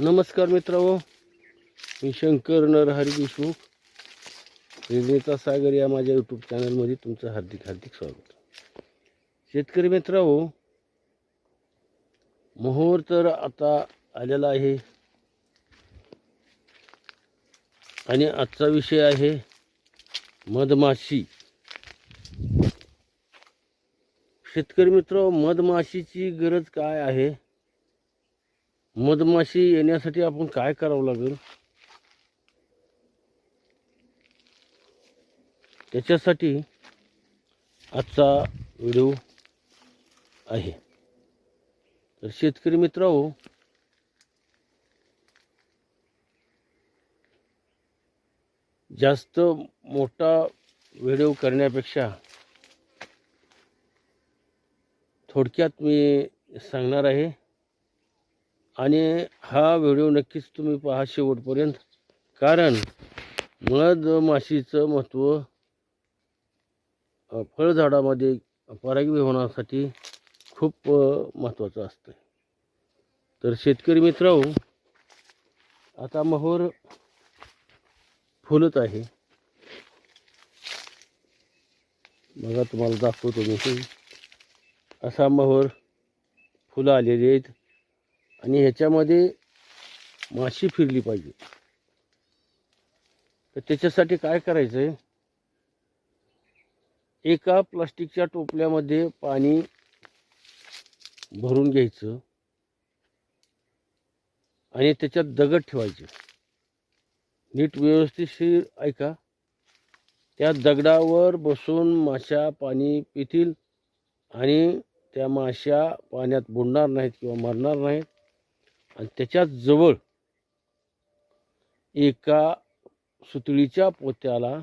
नमस्कार मित्रांनो. मी शंकर नरहरी देशमुख. रेल्वेचा सागर या माझ्या यूट्यूब चॅनलमध्ये तुमचं हार्दिक हार्दिक स्वागत. शेतकरी मित्रांनो मोहोर तर आता आलेला आहे. आणि आजचा विषय आहे मधमाशी. शेतकरी मित्र मधमाशीची गरज काय आहे? मधमाशी येण्यासाठी आपण काय करावं लागेल? त्याच्यासाठी आजचा व्हिडिओ आहे. तर शेतकरी मित्र जास्त मोठा व्हिडिओ करण्यापेक्षा थोडक्यात मी सांगणार आहे आणि हा व्हिडिओ नक्कीच तुम्ही पहा शेवटपर्यंत. कारण मधमाशीचं महत्त्व फळझाडामध्ये परागी खूप महत्त्वाचं असतं. तर शेतकरी मित्रांनो आता मोहोर फुलत आहे. बघा तुम्हाला दाखवतो मी. असा मोहोर फुलं आलेली आहेत. आणि ह्याच्यामध्ये माशी फिरली पाहिजे. तर त्याच्यासाठी काय करायचं आहे एका प्लास्टिकच्या टोपल्यामध्ये पाणी भरून घ्यायचं आणि त्याच्यात दगड ठेवायचे. नीट व्यवस्थितशीर ऐका. त्या दगडावर बसून माशा पाणी पितील आणि त्या माशा पाण्यात बुडणार नाहीत किंवा मरणार नाहीत. आणि त्याच्यात जवळ एका सुतळीच्या पोत्याला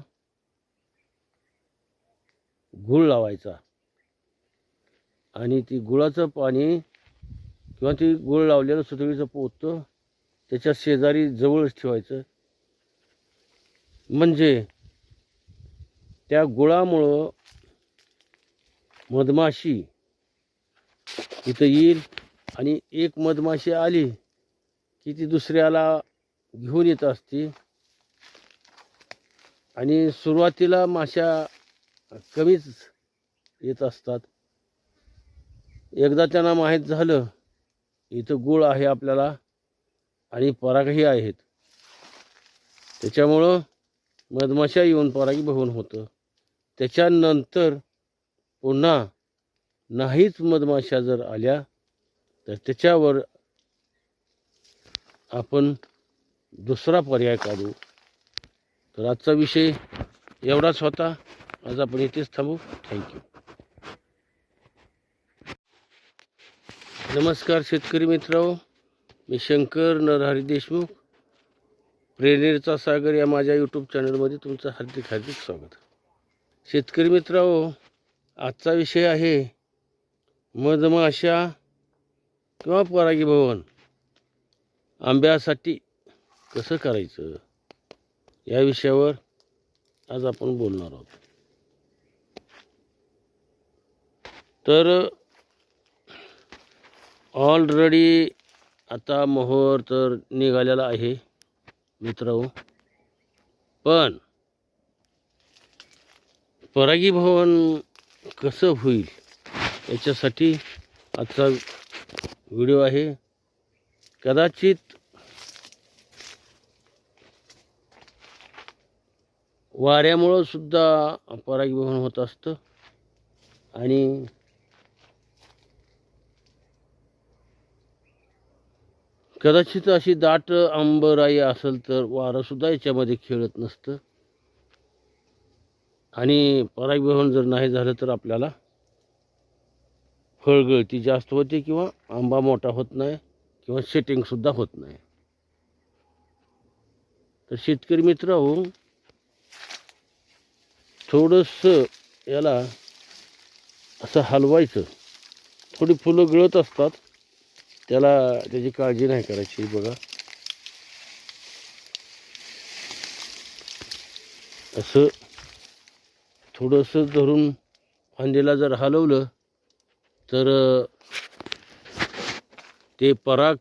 गुळ लावायचा. आणि ती गुळाचं पाणी किंवा ती गुळ लावलेलं सुतळीचं पोत त्याच्या शेजारी जवळच ठेवायचं. म्हणजे त्या गुळामुळं मधमाशी इथं येईल आणि एक मधमाशी आली की ती दुसऱ्याला घेऊन येत असते. आणि सुरुवातीला माशा कमीच येत असतात. एकदा त्यांना माहीत झालं इथं गुळ आहे आपल्याला आणि परागही आहेत. त्याच्यामुळं मधमाशा येऊन परागी भवन होतं. त्याच्यानंतर पुन्हा नाहीच मधमाशा जर आल्या तर त्याच्यावर आपण दुसरा पर्याय काढू. तर आजचा विषय एवढाच होता. आज आपण इथेच थांबू. थँक्यू नमस्कार शेतकरी मित्र मी शंकर नरहरी देशमुख. प्रेरणेचा सागर या माझ्या यूट्यूब चॅनलमध्ये तुमचं हार्दिक हार्दिक स्वागत. शेतकरी मित्रांनो आजचा विषय आहे मधमाशा किंवा परागी भवन आंब्यासाठी कसं करायचं? या विषयावर आज आपण बोलणार आहोत. तर ऑलरेडी आता मोहोर तर निघालेला आहे मित्रांनो. पण परागीभवन कसं होईल याच्यासाठी आजचा व्हिडिओ आहे. कदाचित वाऱ्यामुळं सुद्धा परागीभवन होत असतं. आणि कदाचित अशी दाट आंबराई असेल तर वारंसुद्धा याच्यामध्ये खेळत नसतं. आणि परागीभवन जर नाही झालं तर आपल्याला फळगळती जास्त होते किंवा आंबा मोठा होत नाही. किंवा सेटिंगसुद्धा होत नाही. तर शेतकरी मित्र हो थोडंसं याला असं हलवायचं. थोडी फुलं गळत असतात त्याला त्याची काळजी नाही करायची बघा. असं थोडंसं धरून फांदीला जर हलवलं तर ते पराग